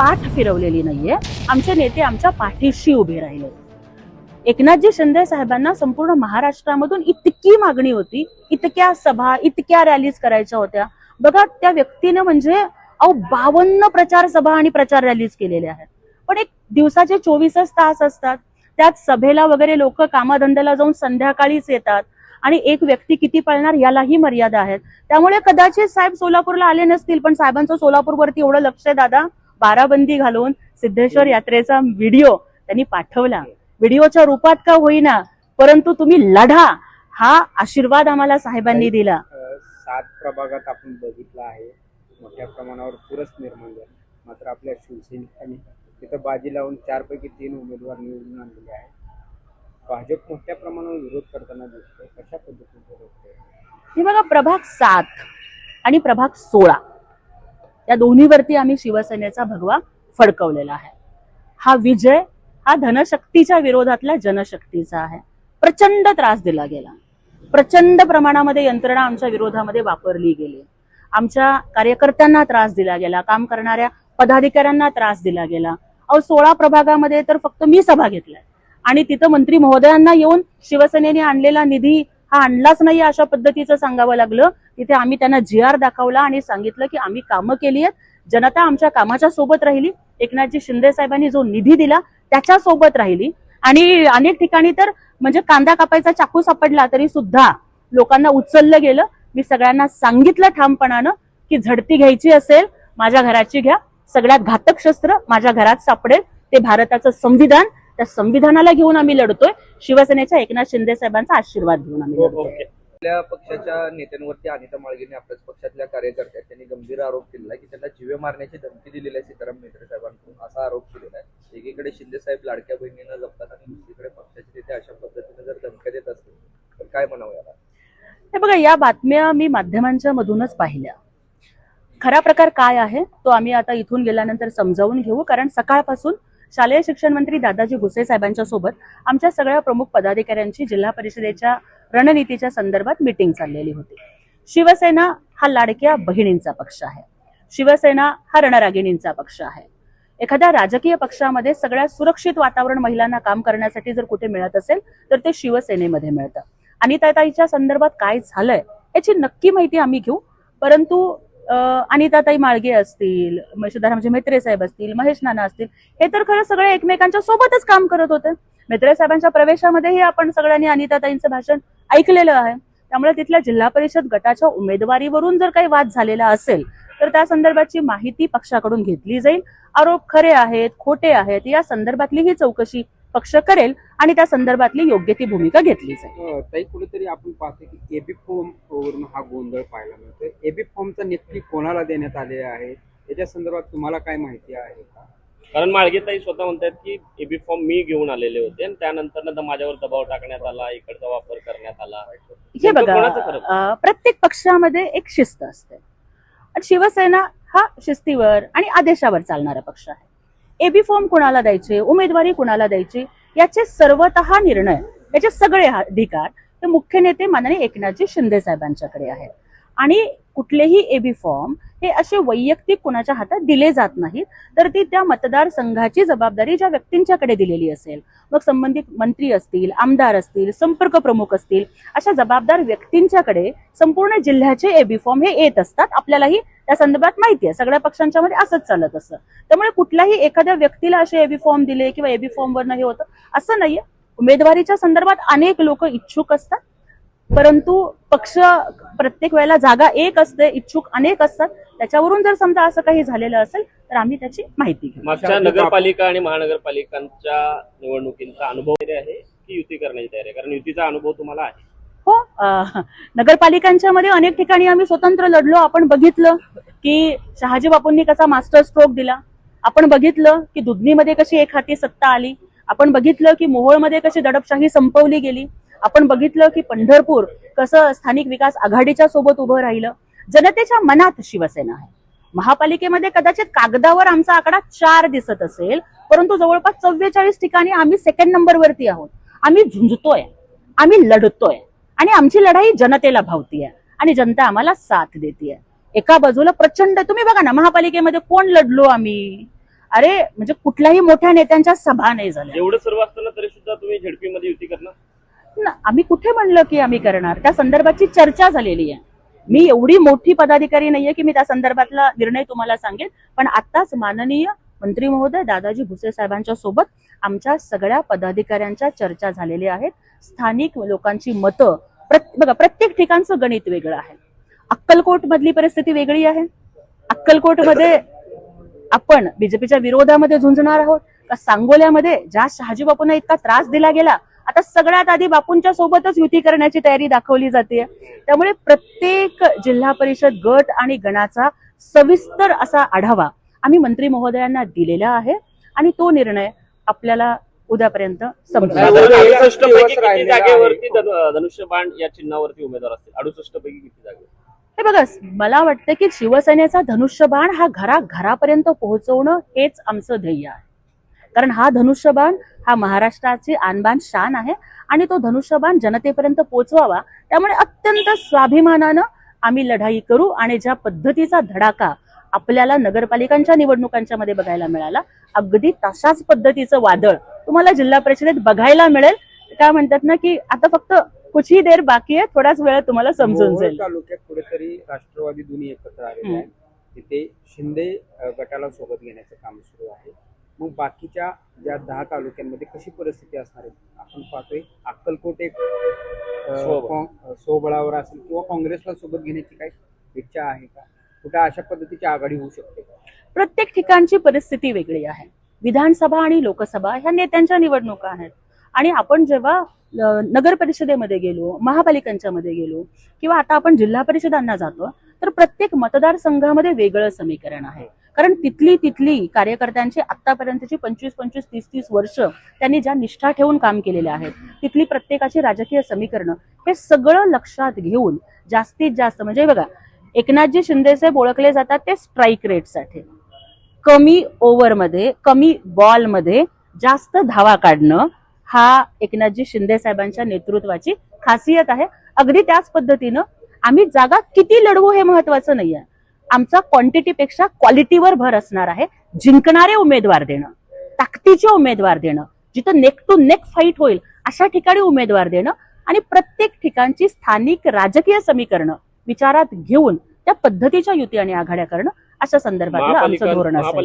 पाठ फिरवलेली नाहीये. आमचे नेते आमच्या पाठीशी उभे राहिले. एकनाथजी शिंदे साहेबांना संपूर्ण महाराष्ट्रामधून इतकी मागणी होती इतक्या सभा इतक्या रॅलीज करायच्या होत्या. बघा त्या व्यक्तीने म्हणजे अहो बावन्न प्रचार सभा आणि प्रचार रॅलीज केलेल्या आहेत. पण एक दिवसाचे चोवीसच तास असतात. त्यात सभेला वगैरे लोक कामाधंद्याला जाऊन संध्याकाळीच येतात. आणि एक व्यक्ती किती पळणार यालाही मर्यादा आहेत. त्यामुळे कदाचित साहेब सोलापूरला आले नसतील पण साहेबांचं सोलापूरवरती एवढं लक्ष आहे दादा. बाराबंदी घालून सिद्धेश्वर यात्रेचा व्हिडिओ त्यांनी पाठवला. व्हिडिओच्या रूपात का होईना परंतु तुम्ही लढा हा आशीर्वाद आम्हाला साहेबांनी दिला. सात प्रभागात आपण बघितलं आहे मोठ्या प्रमाणावर चुरस निर्माण झाली. मात्र आपल्या शिवसैनिकांनी तिथं बाजी लावून चारपैकी तीन उमेदवार निवडून आणलेले आहेत. भाजप मोठ्या प्रमाणावर विरोध करताना दिसतोय. कशा पद्धतीने? हे बघा प्रभाग सात आणि प्रभाग सोळा. या दोन्हीवरती आम्ही शिवसेनेचा भगवा फडकवलेला आहे. हा विजय हा धनशक्तीच्या विरोधातल्या जनशक्तीचा आहे. प्रचंड त्रास दिला गेला. प्रचंड प्रमाणामध्ये यंत्रणा आमच्या विरोधामध्ये वापरली गेली. आमच्या कार्यकर्त्यांना त्रास दिला गेला काम करणाऱ्या पदाधिकाऱ्यांना त्रास दिला गेला. अहो सोळा प्रभागामध्ये तर फक्त मी सभा घेतलाय. आणि तिथं मंत्री महोदयांना येऊन शिवसेनेने आणलेला निधी हा आणलाच नाही अशा पद्धतीचं सांगावं लागलं. तिथे आम्ही त्यांना जी आर दाखवला आणि सांगितलं की आम्ही कामं केली आहेत. जनता आमच्या कामाच्या सोबत राहिली. एकनाथजी शिंदे साहेबांनी जो निधी दिला त्याच्या सोबत राहिली. आणि अनेक ठिकाणी तर म्हणजे कांदा कापायचा चाकू सापडला तरी सुद्धा लोकांना उचललं गेलं. मी सगळ्यांना सांगितलं ठामपणानं की झडती घ्यायची असेल माझ्या घराची घ्या. सगळ्यात घातक शस्त्र माझ्या घरात सापडेल. ते भारताचं संविधान त्या संविधानाला घेऊन आम्ही लढतोय. शिवसेनेच्या एकनाथ शिंदे साहेबांचा आशीर्वाद घेऊन आम्ही लढतोय. आपल्या पक्षाच्या नेत्यांवरती अनिता माळगेने आपल्याच पक्षातल्या कार्यकर्त्या त्यांनी गंभीर आरोप केलेला आहे की त्यांना जीवे मारण्याची धमकी दिलेली आहे सीताराम मेत्रे साहेबांकडून. असा आरोप केलेला आहे. एकीकडे शिंदे साहेब लाडक्या बहिणींना जपतात आणि दुसरीकडे पक्षाचे नेते अशा पद्धतीने जर धमक्या देत असतील तर काय म्हणावं याला? हे बघा या बातम्या मी माध्यमांच्या मधूनच पाहिल्या. खरा प्रकार काय आहे तो आम्ही आता इथून गेल्यानंतर समजावून घेऊ. कारण सकाळपासून शालेय शिक्षण मंत्री दादाजी भुसे साहेबांच्या सोबत आमच्या सगळ्या प्रमुख पदाधिकाऱ्यांची जिल्हा परिषदेच्या रणनीतीच्या संदर्भात मिटिंग चाललेली होती. शिवसेना हा लाडक्या बहिणींचा पक्ष आहे. शिवसेना हा रणरागिणींचा पक्ष आहे. एखाद्या राजकीय पक्षामध्ये सगळ्यात सुरक्षित वातावरण महिलांना काम करण्यासाठी जर कुठे मिळत असेल तर ते शिवसेनेमध्ये मिळतं. आणि ताईच्या संदर्भात काय झालंय याची नक्की माहिती आम्ही घेऊ परंतु अनिताताई माळगे असतील म- सिद्धारामजी मेत्रे साहेब असतील महेश नाना असतील हे तर खरं सगळे एकमेकांच्या सोबतच काम करत होते. मेत्रे साहेबांच्या प्रवेशामध्येही आपण सगळ्यांनी अनिताताईंचं भाषण ऐकलेलं आहे. त्यामुळे तिथल्या जिल्हा परिषद गटाच्या उमेदवारीवरून जर काही वाद झालेला असेल तर त्या संदर्भाची माहिती पक्षाकडून घेतली जाईल. आरोप खरे आहेत खोटे आहेत या संदर्भातली ही चौकशी पक्ष करेल आणि त्या संदर्भातली योग्य ती भूमिका घेतली जाईल. ताई कुठेतरी आपण पाहतो की एबी फॉर्म वरून हा गोंधळ पाहायला मिळतोय. एबी फॉर्मचा नक्की कोणाला देण्यात आले आहे? याच्या संदर्भात तुम्हाला काय माहिती आहे का? कारण माळगेताई स्वतः म्हणतात की एबी फॉर्म मी घेऊन आलेले होते आणि त्यानंतर नंतर माझ्यावर दबाव टाकण्यात आला इकडचा वापर करण्यात आला. हे बघा प्रत्येक पक्षामध्ये एक शिस्त असते. आणि शिवसेना हा शिस्तीवर आणि आदेशावर चालणारा पक्ष आहे. एबी फॉर्म कुणाला द्यायचे? उमेदवारी कुणाला द्यायची? याचे सर्वत निर्णय याचे सगळे हा- अधिकार हे मुख्य नेते माननीय एकनाथजी शिंदे साहेबांच्याकडे आहेत. आणि कुठलेही एबी फॉर्म हे असे वैयक्तिक कुणाच्या हातात दिले जात नाहीत. तर ती त्या मतदारसंघाची जबाबदारी ज्या व्यक्तींच्याकडे दिलेली असेल मग संबंधित मंत्री असतील आमदार असतील संपर्क प्रमुख असतील अशा जबाबदार व्यक्तींच्याकडे संपूर्ण जिल्ह्याचे एबी फॉर्म हे येत असतात. आपल्यालाही त्या संदर्भात माहिती आहे. सगळ्या पक्षांच्या मध्ये असंच चालत असतं. त्यामुळे कुठल्याही एखाद्या व्यक्तीला असे एबी फॉर्म दिले किंवा एबी फॉर्म वरनं हे होतं असं नाहीये. उमेदवारीच्या संदर्भात अनेक लोक इच्छुक असतात. परंतु पक्ष प्रत्येक वेळेला जागा एक असते इच्छुक अनेक असतात. त्याच्यावरून जर समजा असं काही झालेलं असेल तर आम्ही त्याची माहिती घेऊ. मागच्या नगरपालिका आणि महानगरपालिकांच्या निवडणुकींचा अनुभव आहे की युती करण्याची तयारी आहे? कारण युतीचा अनुभव तुम्हाला आहे. हो नगरपालिकांच्या मध्ये अनेक ठिकाणी आम्ही स्वतंत्र लढलो. आपण बघितलं की शहाजी बापूंनी कसा मास्टर स्ट्रोक दिला. आपण बघितलं की दुधनीमध्ये कशी एक हाती सत्ता आली. आपण बघितलं की मोहोळमध्ये कशी दडपशाही संपवली गेली. आपण बघितलं की पंढरपूर कसं स्थानिक विकास आघाडीच्या सोबत उभं राहिलं. जनतेच्या मनात शिवसेना आहे. महापालिकेमध्ये कदाचित कागदावर आमचा आकडा चार दिसत असेल परंतु जवळपास चव्वेचाळीस ठिकाणी आम्ही सेकंड नंबरवरती आहोत. आम्ही झुंजतोय. आम्ही लढतोय. आणि आमची लढाई जनतेला भावतीय. आणि जनता आम्हाला साथ देते एका बाजूला प्रचंड तुम्ही बघा ना महापालिकेमध्ये कोण लढलो आम्ही? अरे म्हणजे कुठल्याही मोठ्या नेत्यांच्या सभा नाही झाल्या. एवढं सर्व असताना तरी सुद्धा तुम्ही झेडपीमध्ये युती करणार? आम्ही कुठे म्हणलं की आम्ही करणार? त्या संदर्भाची चर्चा झालेली आहे. मी एवढी मोठी पदाधिकारी नाहीये की मी त्या संदर्भातला निर्णय तुम्हाला सांगेन पण आताच माननीय मंत्री महोदय दादाजी भुसे साहेबांच्या सोबत आमच्या सगळ्या पदाधिकाऱ्यांच्या चर्चा झालेल्या आहेत. स्थानिक लोकांची मतं बघा प्रत्येक ठिकाणचं गणित वेगळं आहे. अक्कलकोट मधली परिस्थिती वेगळी आहे. अक्कलकोटमध्ये आपण बीजेपीच्या विरोधामध्ये झुंजणार आहोत. का सांगोल्यामध्ये ज्या शहाजी बापूंना इतका त्रास दिला गेला आता सगळ्यात आधी बापूंच्या सोबतच युती करण्याची तयारी दाखवली जाते त्यामुळे प्रत्येक जिल्हा परिषद गट आणि गणाचा सविस्तर असा आढावा आम्ही मंत्री महोदयांना दिलेला आहे आणि तो निर्णय आपल्याला उद्यापर्यंत धनुष्यबाण या चिन्हावरती उमेदवार असतील? अडुसष्ट पैकी किती जागे हे बघा मला वाटतं की शिवसेनेचा धनुष्यबाण हा घराघरापर्यंत पोहोचवणं हेच आमचं ध्येय आहे. कारण हा धनुष्यबाण हा महाराष्ट्राची आणबाण शान आहे आणि तो धनुष्यबाण जनतेपर्यंत पोहोचवावा त्यामुळे अत्यंत स्वाभिमानानं आम्ही लढाई करू आणि ज्या पद्धतीचा धडाका आपल्याला नगरपालिकांच्या निवडणुकांच्या मध्ये बघायला मिळाला अगदी तशाच पद्धतीचं वादळ तुम्हाला जिल्हा परिषदेत बघायला मिळेल. काय म्हणतात ना की आता फक्त कुछ ही देर बाकी आहे थोडाच वेळ तुम्हाला समजून जाईल. तालुक्यात कुठेतरी राष्ट्रवादी दोन्ही एकत्र आहेत. तिथे शिंदे गटाला सोबत घेण्याचं काम सुरू आहे. मग बाकीच्या ज्या दहा तालुक्यांमध्ये कशी परिस्थिती असणार आहे? आपण पाहतोय अक्कलकोट एक स्वबळावर असेल किंवा काँग्रेसला सोबत घेण्याची काही इच्छा आहे का? कुठे अशा पद्धतीची आघाडी होऊ शकते प्रत्येक ठिकाणची परिस्थिती वेगळी आहे. विधानसभा आणि लोकसभा ह्या नेत्यांच्या निवडणुका आहेत. आणि आपण जेव्हा नगर परिषदेमध्ये गेलो महापालिकांच्या मध्ये गेलो किंवा आता आपण जिल्हा परिषदांना जातो तर प्रत्येक मतदारसंघामध्ये वेगळं समीकरण आहे. कारण तिथली तिथली कार्यकर्त्यांची आतापर्यंतची पंचवीस पंचवीस तीस तीस वर्ष त्यांनी ज्या निष्ठा ठेवून काम केलेले आहेत तिथली प्रत्येकाची राजकीय समीकरणं हे सगळं लक्षात घेऊन जास्तीत जास्त म्हणजे बघा एकनाथजी शिंदे साहेब ओळखले जातात ते स्ट्राईक रेटसाठी कमी ओव्हरमध्ये कमी बॉलमध्ये जास्त धावा काढणं हा एकनाथजी शिंदे साहेबांच्या नेतृत्वाची खासियत आहे. अगदी त्याच पद्धतीनं आम्ही जागा किती लढवू हे महत्वाचं नाही आहे आमचा क्वांटिटीपेक्षा क्वालिटीवर भर असणार आहे. जिंकणारे उमेदवार देणं ताकदीचे उमेदवार देणं जिथं नेक टू नेक फाईट होईल अशा ठिकाणी उमेदवार देणं आणि प्रत्येक ठिकाणची स्थानिक राजकीय समीकरणं विचारात घेऊन त्या पद्धतीच्या युती आणि आघाड्या करणं अशा संदर्भातलं आमचं धोरण असेल.